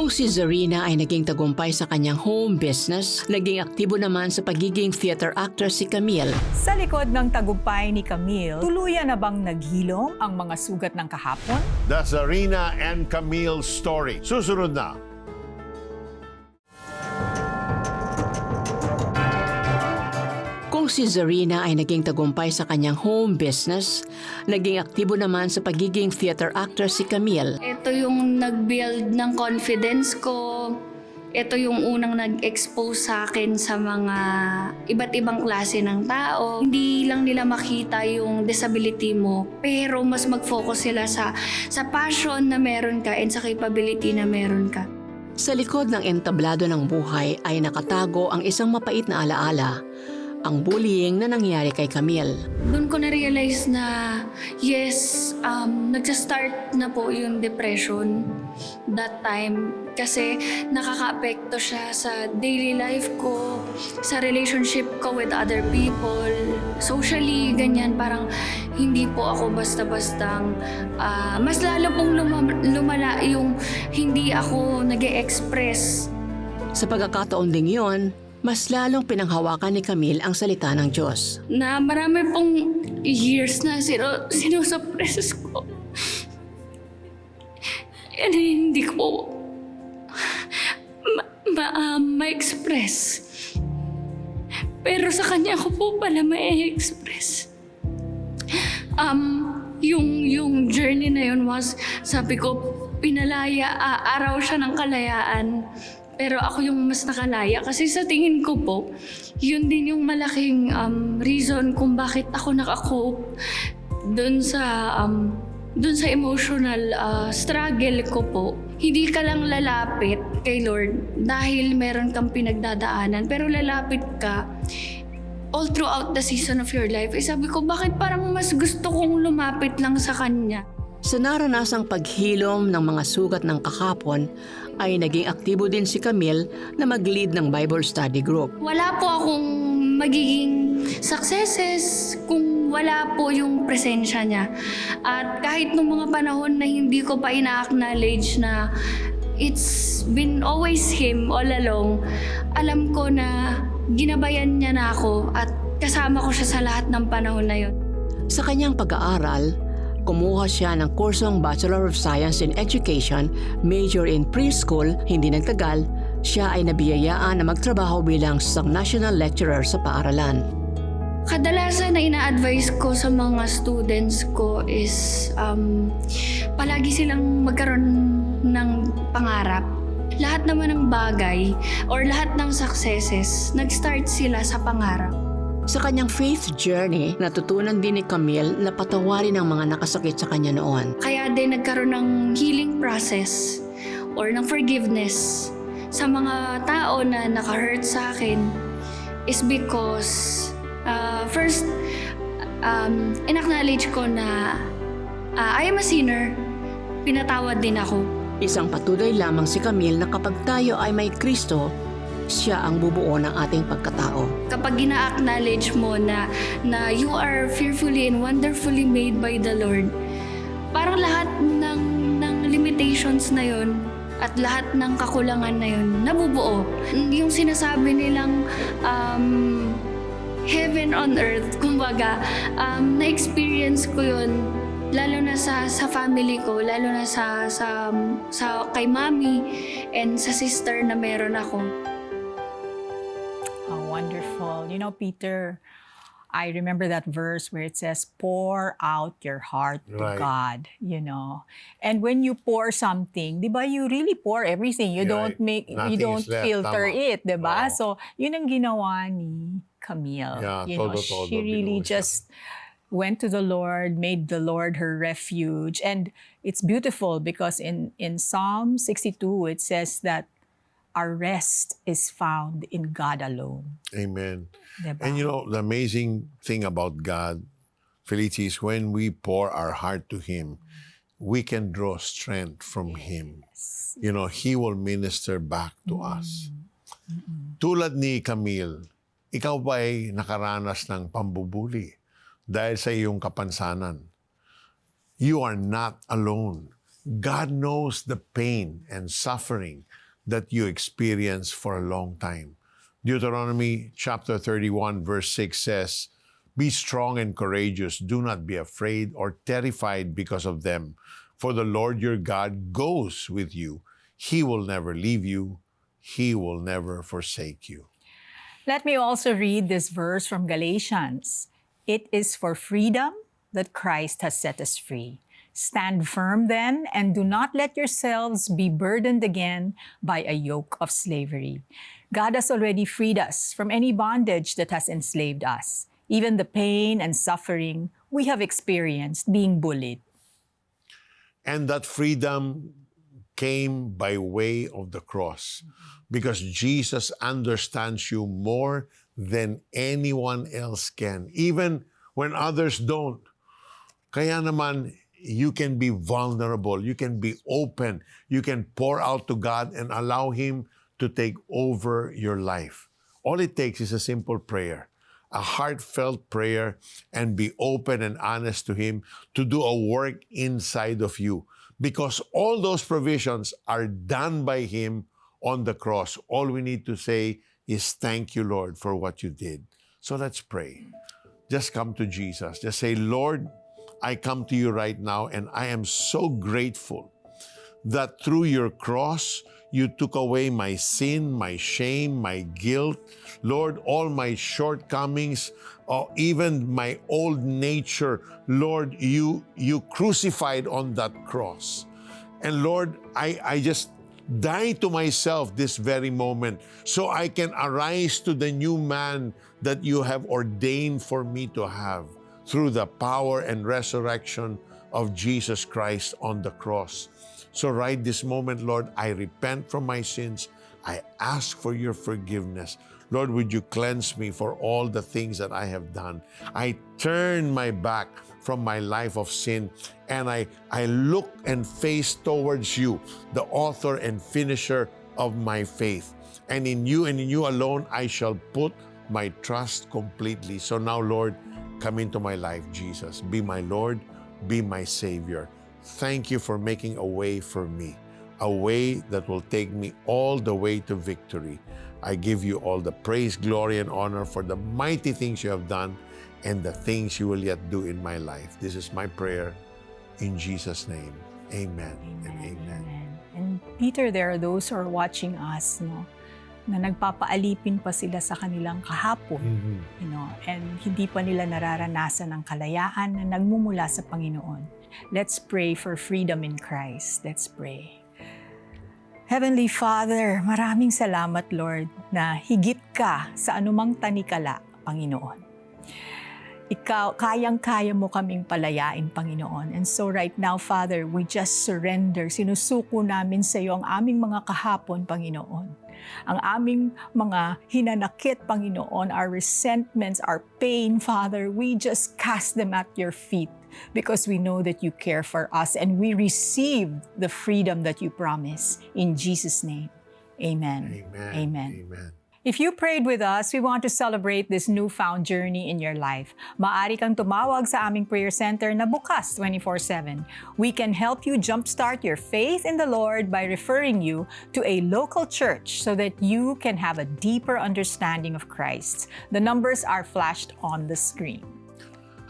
Kung si Zarina ay naging tagumpay sa kanyang home business, naging aktibo naman sa pagiging theater actor si Camille. Sa likod ng tagumpay ni Camille, tuluyan na bang naghilom ang mga sugat ng kahapon? The Zarina and Camille story. Susunod na. Si Zarina ay naging tagumpay sa kanyang home business, naging aktibo naman sa pagiging theater actor si Camille. Ito yung nag-build ng confidence ko. Ito yung unang nag-expose sa akin sa mga iba't ibang klase ng tao. Hindi lang nila makita yung disability mo, pero mas mag-focus sila sa, sa passion na meron ka and sa capability na meron ka. Sa likod ng entablado ng buhay ay nakatago ang isang mapait na alaala, ang bullying na nangyari kay Camille. Doon ko na-realize na, yes, um, nagsa-start na po yung depression that time. Kasi nakaka-apekto siya sa daily life ko, sa relationship ko with other people. Socially, ganyan, parang hindi po ako basta-bastang, ah, mas lalo pong luma- lumala yung hindi ako nag express Sa pagkakataon ding yon, mas lalong pinanghawakan ni Camille ang salita ng Diyos. na marami pong years na sino, sinusuppress ko. And hindi ko ma, ma, ah, ma-express. Pero sa kanya ko po pala ma-express. Um, yung, yung journey na yun was, sabi ko, pinalaya, ah, araw siya ng kalayaan. Pero ako yung mas nakalaya kasi sa tingin ko po, yun din yung malaking um, reason kung bakit ako nakakope dun sa um, dun sa emotional ah, struggle ko po. Hindi ka lang lalapit kay Lord dahil meron kang pinagdadaanan, pero lalapit ka all throughout the season of your life. Eh sabi ko, bakit parang mas gusto kong lumapit lang sa Kanya? Sa naranasang paghilom ng mga sugat ng kahapon, ay naging aktibo din si Camille na mag-lead ng Bible study group. Wala po akong magiging successes kung wala po yung presensya niya. At kahit nung mga panahon na hindi ko pa ina-acknowledge na it's been always him all along, alam ko na ginabayan niya na ako at kasama ko siya sa lahat ng panahon na yun. Sa kanyang pag-aaral, kumuha siya ng kursong Bachelor of Science in Education, major in preschool, hindi nagtagal, siya ay nabiyayaan na magtrabaho bilang isang national lecturer sa paaralan. Kadalasan na ina-advise ko sa mga students ko is um, palagi silang magkaroon ng pangarap. Lahat naman ng bagay or lahat ng successes, nag-start sila sa pangarap. Sa kanyang faith journey, natutunan din ni Camille na patawarin ang mga nakasakit sa kanya noon. Kaya din nagkaroon ng healing process or ng forgiveness sa mga tao na naka-hurt sa akin is because uh, first, um, in-acknowledge ko na uh, I am a sinner, pinatawad din ako. Isang patuloy lamang si Camille na kapag tayo ay may Kristo, siya ang bubuo ng ating pagkatao. Kapag gina-acknowledge mo na, na you are fearfully and wonderfully made by the Lord, parang lahat ng, ng limitations na yon at lahat ng kakulangan na yon nabubuo. Yung sinasabi nilang um, heaven on earth, kumbaga, um, na-experience ko yun lalo na sa sa family ko, lalo na sa sa sa kay mami and sa sister na meron ako. Oh. You know, Peter, I remember that verse where it says, pour out your heart to Right. God, you know. And when you pour something, di ba, you really pour everything. You Right. don't make, you don't left. filter Tama. it, di ba? Oo. So, yun ang ginawa ni Camille. Yeah, you know, todo, todo, she really just went to the Lord, made the Lord her refuge. And it's beautiful because in, in Psalm 62, it says that our rest is found in God alone. Amen. Diba? And you know, the amazing thing about God, Felici, is when we pour our heart to Him, we can draw strength from Him. You know, He will minister back to us. Tulad ni Camille, ikaw ba ay nakaranas ng pambubuli dahil sa iyong kapansanan? You are not alone. God knows the pain and suffering that you experience for a long time. Deuteronomy chapter 31, verse 6 says, Be strong and courageous. Do not be afraid or terrified because of them. For the Lord your God goes with you. He will never leave you. He will never forsake you. Let me also read this verse from Galatians. It is for freedom that Christ has set us free. Stand firm then, and do not let yourselves be burdened again by a yoke of slavery. God has already freed us from any bondage that has enslaved us, even the pain and suffering we have experienced being bullied. And that freedom came by way of the cross because Jesus understands you more than anyone else can, even when others don't. Kaya naman, you can be vulnerable, you can be open, you can pour out to God and allow Him to take over your life. All it takes is a simple prayer, a heartfelt prayer, and be open and honest to Him to do a work inside of you. Because all those provisions are done by Him on the cross. All we need to say is, Thank you, Lord, for what you did. So let's pray. Just come to Jesus. Just say, Lord, I come to you right now, and I am so grateful that through your cross, you took away my sin, my shame, my guilt, Lord, all my shortcomings, or even my old nature. Lord, you you crucified on that cross. And Lord, I, I just die to myself this very moment so I can arise to the new man that you have ordained for me to have through the power and resurrection of Jesus Christ on the cross. So, right this moment, Lord, I repent from my sins. I ask for your forgiveness. Lord, would you cleanse me for all the things that I have done? I turn my back from my life of sin and I, I look and face towards you, the author and finisher of my faith. And in you and in you alone, I shall put my trust completely. So now, Lord, come into my life, Jesus. Be my Lord, be my Savior. Thank you for making a way for me, a way that will take me all the way to victory. I give you all the praise, glory, and honor for the mighty things you have done and the things you will yet do in my life. This is my prayer in Jesus' name. Amen, and amen. And Peter, there are those who are watching us, no, na nagpapaalipin pa sila sa kanilang kahapon, Mhm. you know, and hindi pa nila nararanasan ang kalayaan na nagmumula sa Panginoon. Let's pray for freedom in Christ. Let's pray. Heavenly Father, maraming salamat, Lord, na higit ka sa anumang tanikala, Panginoon. Ikaw, kayang-kaya mo kaming palayain, Panginoon. And so right now, Father, we just surrender. Sinusuko namin sa iyo ang aming mga kahapon, Panginoon. Ang aming mga hinanakit, Panginoon, our resentments, our pain, Father, we just cast them at your feet because we know that you care for us and we receive the freedom that you promise. In Jesus' name, amen. Amen. Amen. Amen. If you prayed with us, we want to celebrate this newfound journey in your life. Maaari kang tumawag sa aming prayer center na bukas 24-7. We can help you jumpstart your faith in the Lord by referring you to a local church so that you can have a deeper understanding of Christ. The numbers are flashed on the screen.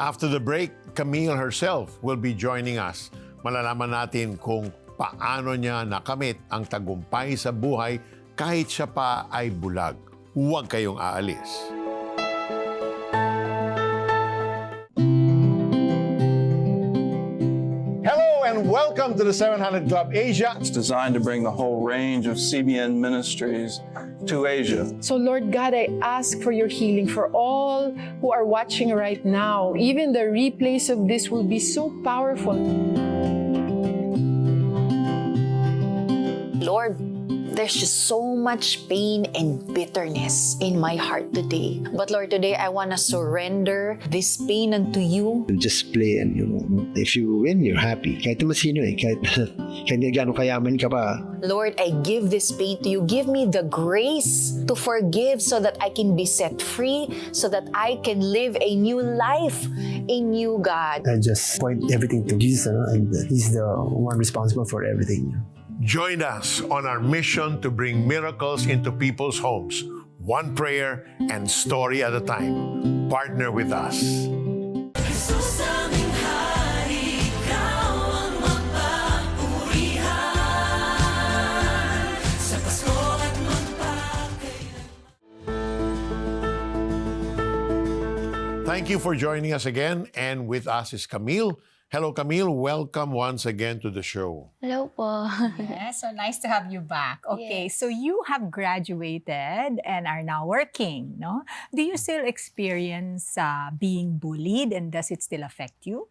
After the break, Camille herself will be joining us. Malalaman natin kung paano niya nakamit ang tagumpay sa buhay kahit siya pa ay bulag. Huwag kayong aalis. Hello and welcome to the 700 Club Asia. It's designed to bring the whole range of CBN ministries to Asia. So, Lord God, I ask for your healing for all who are watching right now. Even the replays of this will be so powerful. Lord, there's just so much pain and bitterness in my heart today. But Lord, today I want to surrender this pain unto you. just play and you know, if you win, you're happy. Kahit naman sino eh, kahit, kahit gano'ng kayaman ka pa, Lord, I give this pain to you. Give me the grace to forgive so that I can be set free, so that I can live a new life in you, God. I just point everything to Jesus and He's the one responsible for everything. Join us on our mission to bring miracles into people's homes, one prayer and story at a time. Partner with us. Thank you for joining us again. And with us is Camille. Hello, Camille. Welcome once again to the show. Hello po. Yes, so nice to have you back. Okay, so you have graduated and are now working, no? Do you still experience uh, being bullied and does it still affect you?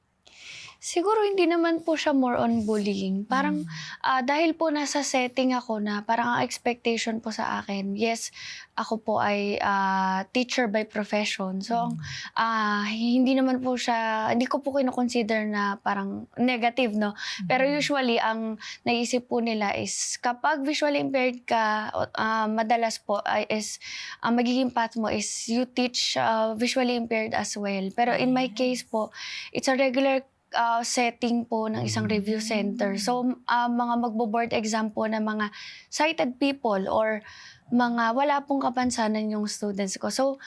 Siguro hindi naman po siya more on bullying. Parang ah, dahil po nasa setting ako na parang ang expectation po sa akin, yes, ako po ay ah, teacher by profession. So, ah, hindi naman po siya, hindi ko po kinoconsider na parang negative, no? Pero usually, ang naisip po nila is kapag visually impaired ka, ah, madalas po ay is ang magiging path mo is you teach ah, visually impaired as well. Pero in my case po, it's a regular uh, setting po ng isang review center. So, uh, mga magbo-board exam po ng mga sighted people or mga wala pong kapansanan yung students ko. So,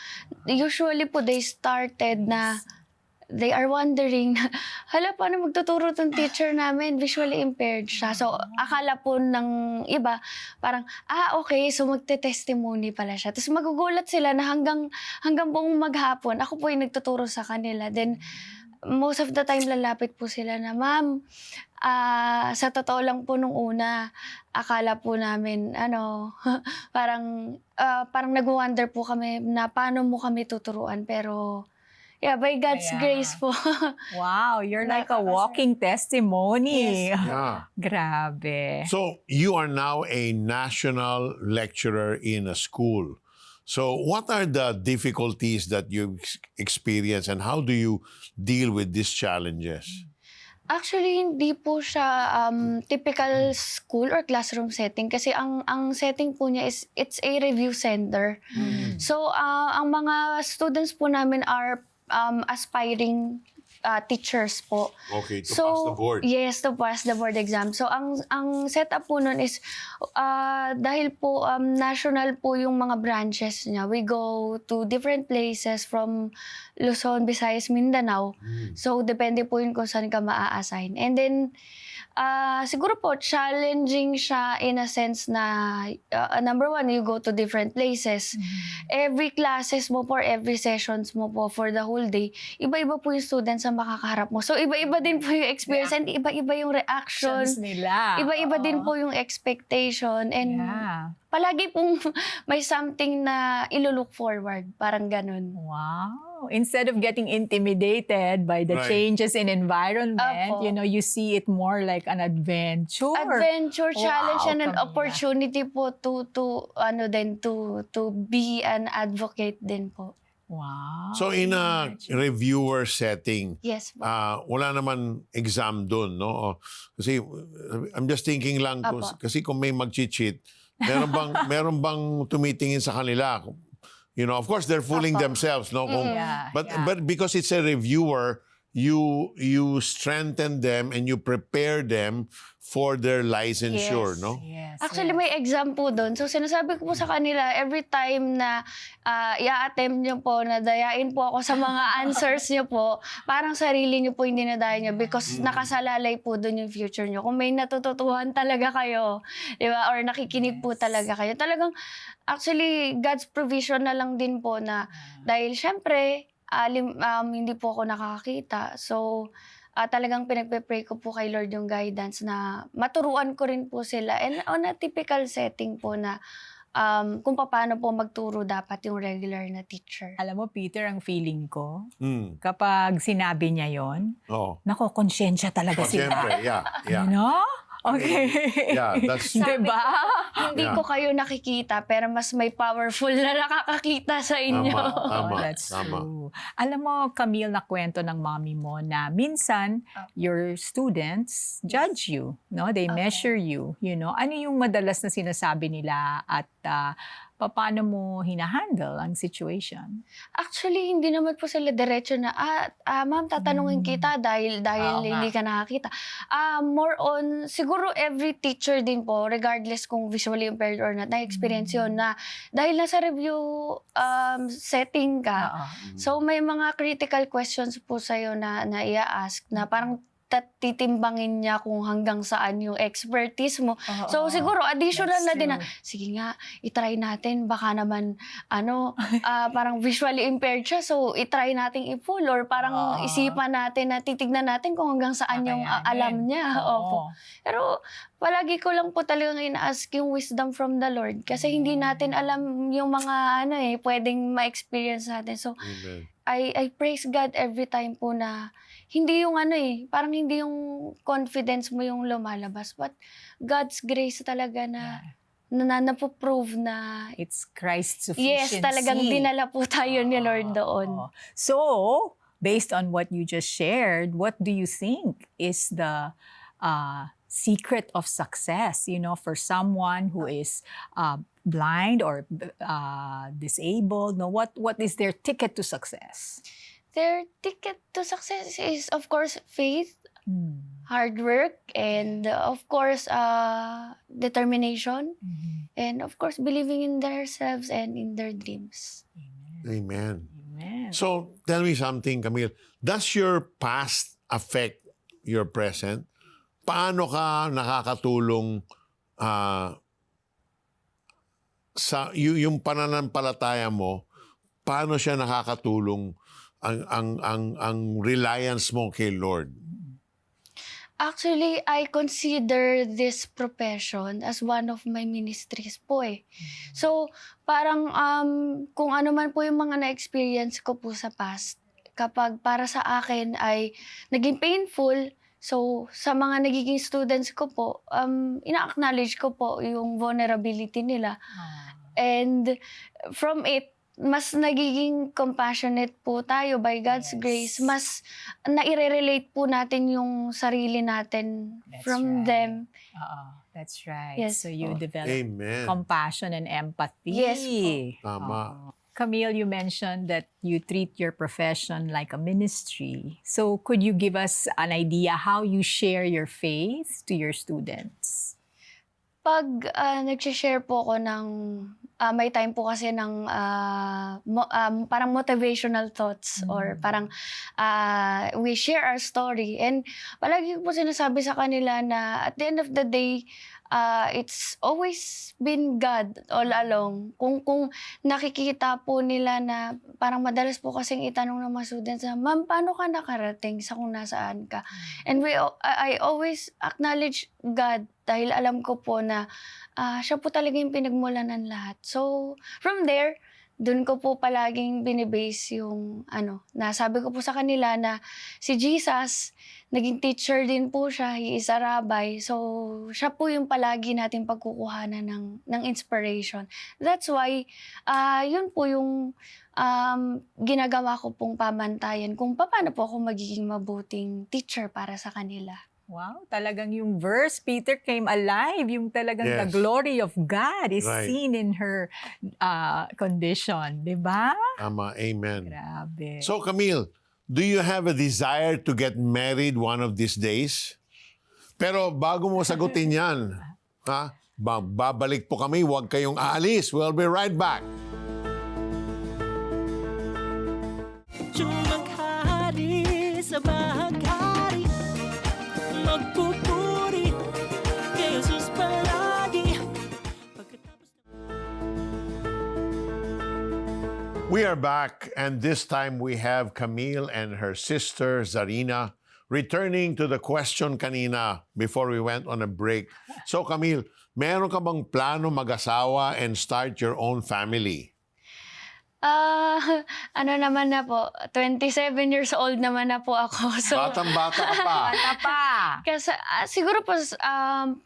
usually po they started na they are wondering, hala, paano magtuturo tong teacher namin? Visually impaired siya. So, akala po ng iba, parang, ah, okay, so magte-testimony pala siya. Tapos magugulat sila na hanggang, hanggang buong maghapon, ako po yung nagtuturo sa kanila. Then, most of the time lalapit po sila na, ma'am, ah, sa totoo lang po nung una, akala po namin, ano, parang, ah, parang nag-wonder po kami na paano mo kami tuturuan. Pero, yeah, by God's Kaya- grace po. Wow, you're like a walking testimony. Yeah. Grabe. So you are now a national lecturer in a school. So what are the difficulties that you ex- experience and how do you deal with these challenges? Actually, hindi po siya um, typical school or classroom setting kasi ang ang setting po niya is it's a review center. So, ah, ang mga students po namin are um, aspiring ah, teachers po. Okay, so, Yes, to pass the board exam. So, ang ang setup po nun is, ah, dahil po um, national po yung mga branches niya, we go to different places from Luzon, Visayas, Mindanao. So, depende po yun kung saan ka maa-assign. And then, ah, siguro po, challenging siya in a sense na, ah, number one, you go to different places. Every classes mo po, every sessions mo po for the whole day, iba-iba po yung students na makakaharap mo. So, iba-iba din po yung experience and iba-iba yung reaction. Actions nila. Iba-iba din po yung expectation. And Yeah. palagi pong may something na ilolook forward. Parang ganun. Wow. Instead of getting intimidated by the Right. changes in environment, Apo. you know, you see it more like an adventure. Adventure challenge Wow, and an opportunity po to to ano din to to be an advocate din po. Wow. So in a reviewer setting, Yes po. ah wala naman exam doon, no? Kasi uh, I'm just thinking lang Apo. kasi kung may mag-cheat, meron bang meron bang tumitingin sa kanila? You know, of course they're fooling themselves, no? Kung, Yeah, but yeah. but because it's a reviewer, you you strengthen them and you prepare them for their licensure, Yes. no? Yes. Actually, yes. may exam po doon. So, sinasabi ko po sa kanila, every time na uh, i-attempt nyo po, na dayain po ako sa mga answers nyo po, parang sarili nyo po yung dinadaya nyo because nakasalalay po doon yung future nyo. Kung may natututuhan talaga kayo, di ba? Or nakikinig po talaga kayo. Talagang, actually, God's provision na lang din po na dahil syempre, alim, um, hindi po ako nakakakita. So, ah, talagang pinagpe-pray ko po kay Lord yung guidance na maturuan ko rin po sila. And on a typical setting po na um, kung paano po magturo dapat yung regular na teacher. Alam mo, Peter, ang feeling ko, Mm. kapag sinabi niya yon, Oh. nako, konsyensya talaga Oh, sila. siyempre, yeah, yeah. You know? Okay. Yeah, that's- diba? Hindi Yeah. ko kayo nakikita, pero mas may powerful na nakakakita sa inyo. Tama, tama, Oh, that's tama. true. Alam mo, Camille, na kwento ng mommy mo na minsan your students judge you, no? They measure you, you know. Ano yung madalas na sinasabi nila at ah, paano mo hinahandle ang situation? Actually, hindi naman po sila diretso na, ah, ah, ma'am, tatanungin Mm. kita dahil, dahil Oo nga. hindi ka nakakita. Ah, more on, siguro every teacher din po, regardless kung visually impaired or not, na-experience yun na dahil nasa review um, setting ka, Oo. So may mga critical questions po sa'yo na, na i-ask na parang titimbangin niya kung hanggang saan yung expertise mo. Oo. So siguro additional That's na din na, sige nga, itry natin, baka naman, ano, ah, parang visually impaired siya, so itry natin i-full or parang Oo. isipan natin na titignan natin kung hanggang saan yung ah, Kakayanin. alam niya. Opo. Oo. Pero palagi ko lang po talagang ina-ask yung wisdom from the Lord kasi hindi natin alam yung mga ano eh, pwedeng ma-experience natin. So, Amen. I, I praise God every time po na hindi yung ano eh, parang hindi yung confidence mo yung lumalabas. But God's grace talaga na na, na napoprove na It's Christ's yes, sufficiency. talagang dinala po tayo ni Lord doon. Oo. So, based on what you just shared, what do you think is the uh, secret of success? You know, for someone who is uh, blind or uh, disabled, no, what what is their ticket to success? Their ticket to success is of course faith, Hmm. hard work, and uh, of course uh, determination, Mhm. and of course believing in themselves and in their dreams. Amen. Amen. So, tell me something, Camille. Does your past affect your present? Paano ka nakakatulong ah, sa y- yung pananampalataya mo? Paano siya nakakatulong ang ang ang ang reliance mo kay Lord? Actually, I consider this profession as one of my ministries po eh. So, parang um, kung ano man po yung mga na-experience ko po sa past, kapag para sa akin ay naging painful, so sa mga nagiging students ko po, um, ina-acknowledge ko po yung vulnerability nila. Ah. And from it, mas nagiging compassionate po tayo by God's Yes. grace. Mas naire-relate po natin yung sarili natin That's from right. them. Oo, that's right. Yes so you po. develop Amen. compassion and empathy. Yes po. Tama. Oo. Camille, you mentioned that you treat your profession like a ministry. So could you give us an idea how you share your faith to your students? Pag uh, nag-share po ako ng, ah, may time po kasi ng ah, mo- um, parang motivational thoughts or parang ah, we share our story. And palagi ko po sinasabi sa kanila na at the end of the day, ah, it's always been God all along. Kung, kung nakikita po nila na parang madalas po kasing itanong ng mga students na, Ma'am, paano ka nakarating sa kung nasaan ka? And we, I, I always acknowledge God dahil alam ko po na ah, siya po talaga yung pinagmulan ng lahat. So, from there, dun ko po palaging binibase yung ano, nasabi ko po sa kanila na si Jesus, naging teacher din po siya, he is a rabbi. So, siya po yung palagi natin pagkukuhanan ng, ng inspiration. That's why, ah yun po yung um, ginagawa ko pong pamantayan kung paano po ako magiging mabuting teacher para sa kanila. Wow, talagang yung verse, Peter came alive. Yung talagang the Yes. glory of God is Right. seen in her uh, condition. Di ba? Tama. Amen. Grabe. So, Camille, do you have a desire to get married one of these days? Pero bago mo sagutin yan, ha? Ba- babalik po kami, huwag kayong aalis. We'll be right back. We are back, and this time we have Camille and her sister Zarina returning to the question kanina before we went on a break. So, Camille, meron ka bang plano mag-asawa and start your own family? Ah, ano naman na po, 27 years old naman na po ako. So, Batang-bata ka pa. Bata pa. kasi, ah, siguro po, um,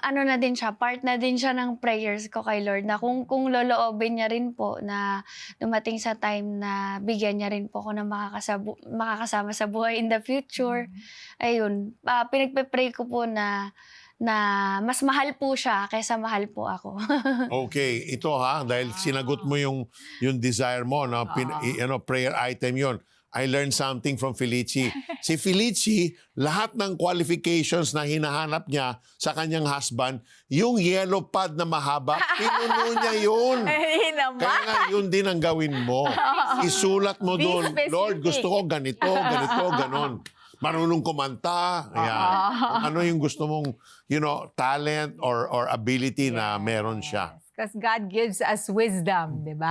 ano na din siya, part na din siya ng prayers ko kay Lord na kung, kung loloobin niya rin po na dumating sa time na bigyan niya rin po ako ng makakasabu- makakasama sa buhay in the future. Ayun, ah, pinagpe-pray ko po na na mas mahal po siya kaysa mahal po ako. Okay, ito ha, dahil sinagot mo yung yung desire mo, no? Pin, Ah. ano, prayer item yon. I learned something from Felici. Si Felici, lahat ng qualifications na hinahanap niya sa kanyang husband, yung yellow pad na mahaba, pinuno niya yun. Eh, naman. Kaya nga, yun din ang gawin mo. Isulat mo doon. Lord, gusto ko ganito, ganito, ganon. Marunong kumanta. Ayan. Ano yung gusto mong, you know, talent or or ability na meron siya. Because God gives us wisdom, di ba?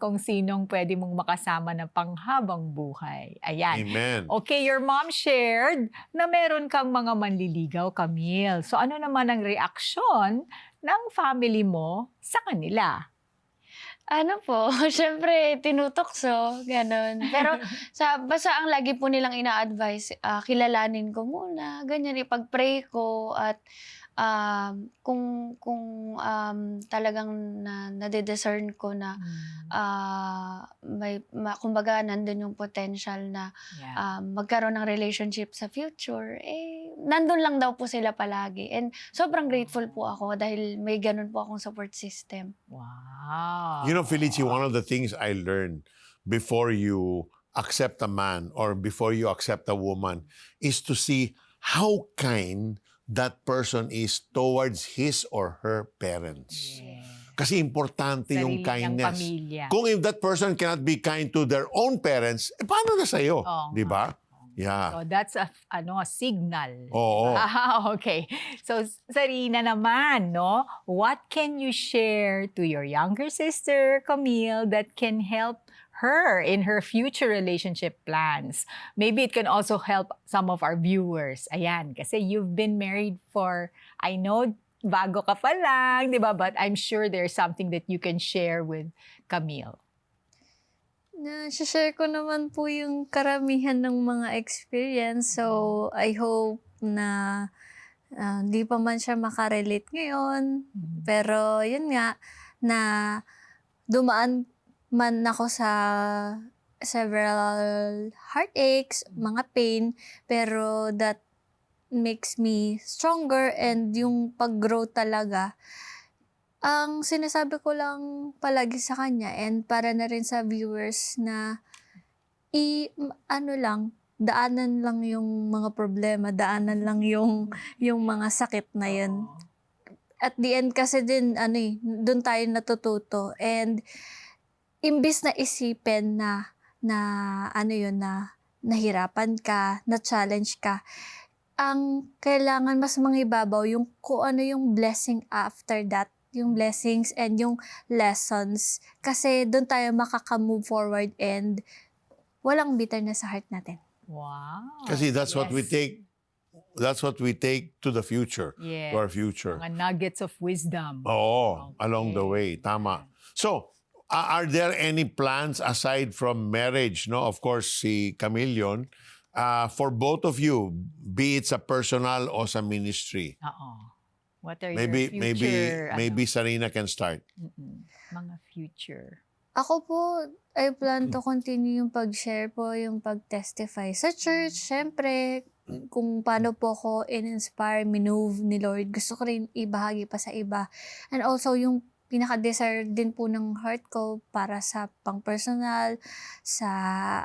Kung sinong pwede mong makasama ng panghabang buhay. Ayan. Amen. Okay, your mom shared na meron kang mga manliligaw, Camille. So ano naman ang reaksyon ng family mo sa kanila? Ano po, syempre tinutokso, ganun. Pero sa basta ang lagi po nilang ina-advise, ah, kilalanin ko muna, ganyan ipag-pray ko at um, kung kung um, talagang na nade-discern ko na ah, may ma, kumbaga nandun yung potential na Yeah. um, magkaroon ng relationship sa future, eh, nandun lang daw po sila palagi. And sobrang grateful po ako dahil may ganun po akong support system. wow. You know, Felici, one of the things I learned before you accept a man or before you accept a woman is to see how kind that person is towards his or her parents. Kasi importante yung Sarili niyang kindness. Kung if that person cannot be kind to their own parents, eh, paano na sa'yo? Oo Di ba? So Yeah. that's a, ano, a signal. Oo. Ah, okay. So, Sarina naman, no? What can you share to your younger sister, Camille, that can help her in her future relationship plans? Maybe it can also help some of our viewers. Ayan, kasi you've been married for, I know, bago ka pa lang, di ba? But I'm sure there's something that you can share with Camille. Na-share ko naman po yung karamihan ng mga experience. So, I hope na ah, hindi pa man siya makarelate ngayon. Pero, yun nga, na dumaan man ako sa several heartaches, mga pain, pero that makes me stronger and yung pag-grow talaga, ang sinasabi ko lang palagi sa kanya and para na rin sa viewers na i ano lang daanan lang yung mga problema, daanan lang yung yung mga sakit na yun. At the end kasi din ano eh, doon tayo natututo and imbis na isipin na na ano yun na nahirapan ka, na challenge ka, ang kailangan mas mangibabaw yung kung ano yung blessing after that yung blessings and yung lessons. Kasi doon tayo makaka-move forward and walang bitterness sa heart natin. Wow. Kasi that's what we Yes. take that's what we take to the future, Yes. to our future. Mga nuggets of wisdom. Oo, along the Okay. way. Tama. So, are there any plans aside from marriage, no? Of course, si Camille yun, uh, for both of you, be it sa personal o sa ministry. Oo. What are Maybe, your maybe, future, maybe ano, Sarina can start. mm-mm, mga future. Ako po, I plan to continue yung pag-share po, yung pag-testify sa church. Siyempre, kung paano po ako in-inspire, minove ni Lord. Gusto ko rin ibahagi pa sa iba. And also, yung pinaka-desire din po ng heart ko para sa pang-personal, sa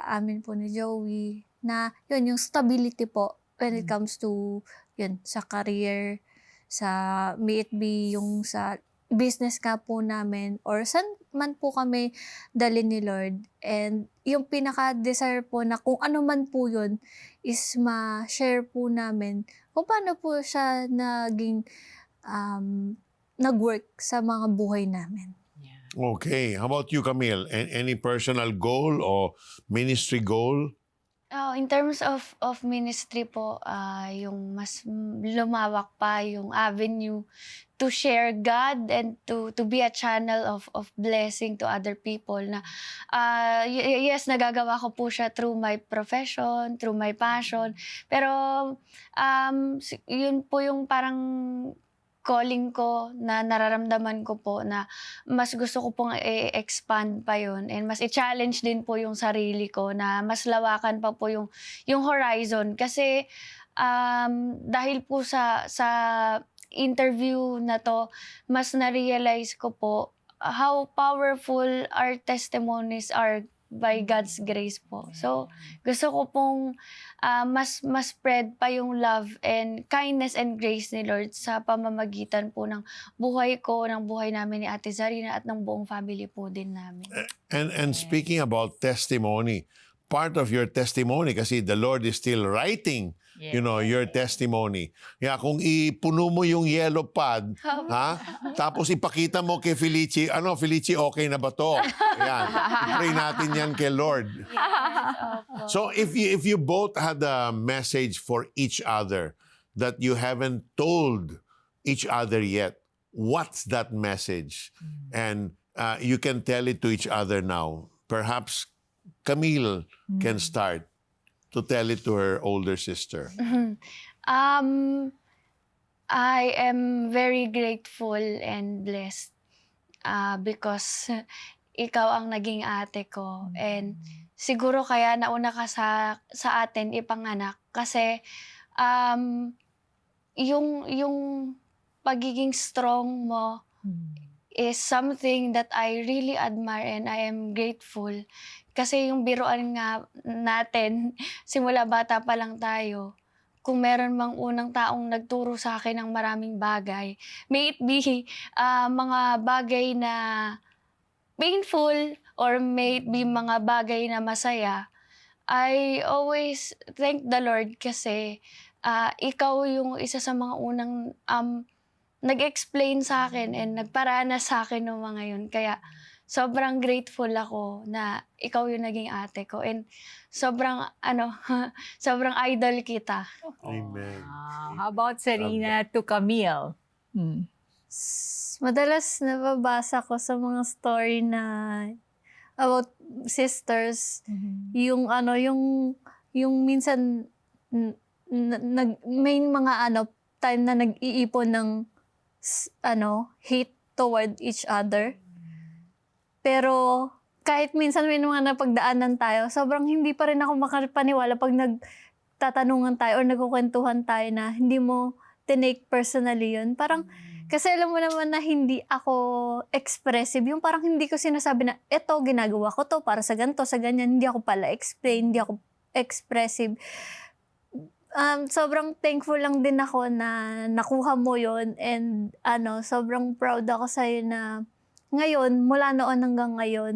amin po ni Joey, na yun, yung stability po when it comes to, yun, sa career, sa, may it be yung sa business ka po namin or saan man po kami dali ni Lord. And yung pinaka-desire po na kung ano man po yun is ma-share po namin kung paano po siya naging um, nag-work sa mga buhay namin. Okay. How about you, Camille? Any personal goal or ministry goal? Oh, in terms of of ministry po, ah, yung mas lumawak pa yung avenue to share God and to to be a channel of of blessing to other people na ah, y- yes nagagawa ko po siya through my profession, through my passion. Pero um si- yun po yung parang calling ko na nararamdaman ko po na mas gusto ko pong i-expand pa yun and mas i-challenge din po yung sarili ko na mas lawakan pa po yung yung horizon. Kasi um, dahil po sa sa interview na to mas na-realize ko po how powerful our testimonies are by God's grace po. So, gusto ko pong ah, mas mas spread pa yung love and kindness and grace ni Lord sa pamamagitan po ng buhay ko, ng buhay namin ni Ate Zarina at ng buong family po din namin. And and speaking about testimony, part of your testimony kasi the Lord is still writing you know your testimony. Yeah, kung ipuno mo yung yellow pad, ha? Tapos ipakita mo kay Felici, ano Felici okay na ba to? Yan. Pray natin yan kay Lord. So if you if you both had a message for each other that you haven't told each other yet, what's that message? And uh, you can tell it to each other now. Perhaps Camille can start to tell it to her older sister. Um, I am very grateful and blessed uh, because ikaw ang naging ate ko. And siguro kaya nauna ka sa, sa atin ipanganak kasi um, yung, yung pagiging strong mo is something that I really admire and I am grateful. Kasi yung biruan nga natin, simula bata pa lang tayo, kung meron mang unang taong nagturo sa akin ng maraming bagay, may it be ah, mga bagay na painful or may it be mga bagay na masaya, I always thank the Lord kasi ah, ikaw yung isa sa mga unang um, nag-explain sa akin and nagparana sa akin ng mga yun. Kaya sobrang grateful ako na ikaw yung naging ate ko. And sobrang, ano, sobrang idol kita. Amen. Ah, how about Serena to Camille? Hmm. Madalas nababasa ko sa mga story na about sisters, yung ano, yung, yung minsan, n- n- nag, may mga ano, time na nag-iipon ng, ano, hate toward each other. Pero, kahit minsan may mga napagdaanan tayo, sobrang hindi pa rin ako makapaniwala pag nagtatanungan tayo or nagkukwentuhan tayo na hindi mo tinake personally yun. Parang, kasi alam mo naman na hindi ako expressive. Yung parang hindi ko sinasabi na, eto, ginagawa ko to para sa ganito, sa ganyan. Hindi ako pala explain, hindi ako expressive. Um, sobrang thankful lang din ako na nakuha mo yon and ano, sobrang proud ako sa'yo na ngayon, mula noon hanggang ngayon,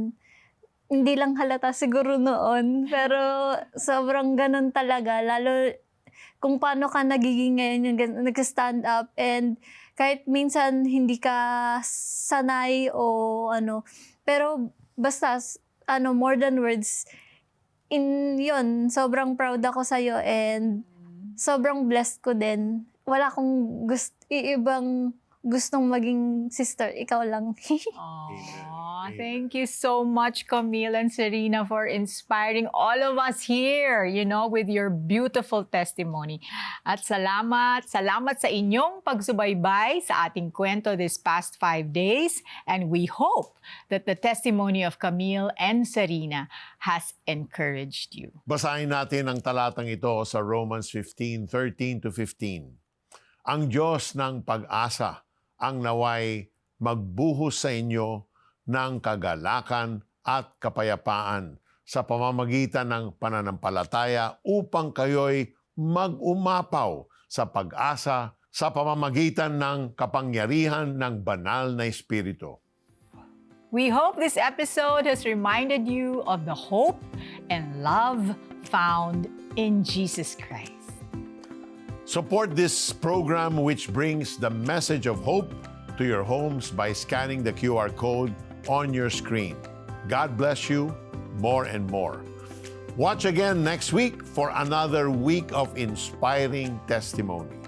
hindi lang halata siguro noon, pero sobrang ganun talaga. Lalo kung paano ka nagiging ngayon yung nag-stand up and kahit minsan hindi ka sanay o ano, pero basta ano, more than words, in yon sobrang proud ako sa'yo and sobrang blessed ko din. Wala akong gust ibang gustong maging sister, ikaw lang. Aw, thank you so much, Camille and Serena, for inspiring all of us here, you know, with your beautiful testimony. At salamat, salamat sa inyong pagsubaybay sa ating kwento this past five days. And we hope that the testimony of Camille and Serena has encouraged you. Basahin natin ang talatang ito sa Romans 15, 13 to 15. Ang Diyos ng pag-asa ang naway magbuhos sa inyo ng kagalakan at kapayapaan sa pamamagitan ng pananampalataya upang kayo'y mag-umapaw sa pag-asa sa pamamagitan ng kapangyarihan ng banal na Espiritu. We hope this episode has reminded you of the hope and love found in Jesus Christ. Support this program which brings the message of hope to your homes by scanning the QR code on your screen. God bless you more and more. Watch again next week for another week of inspiring testimony.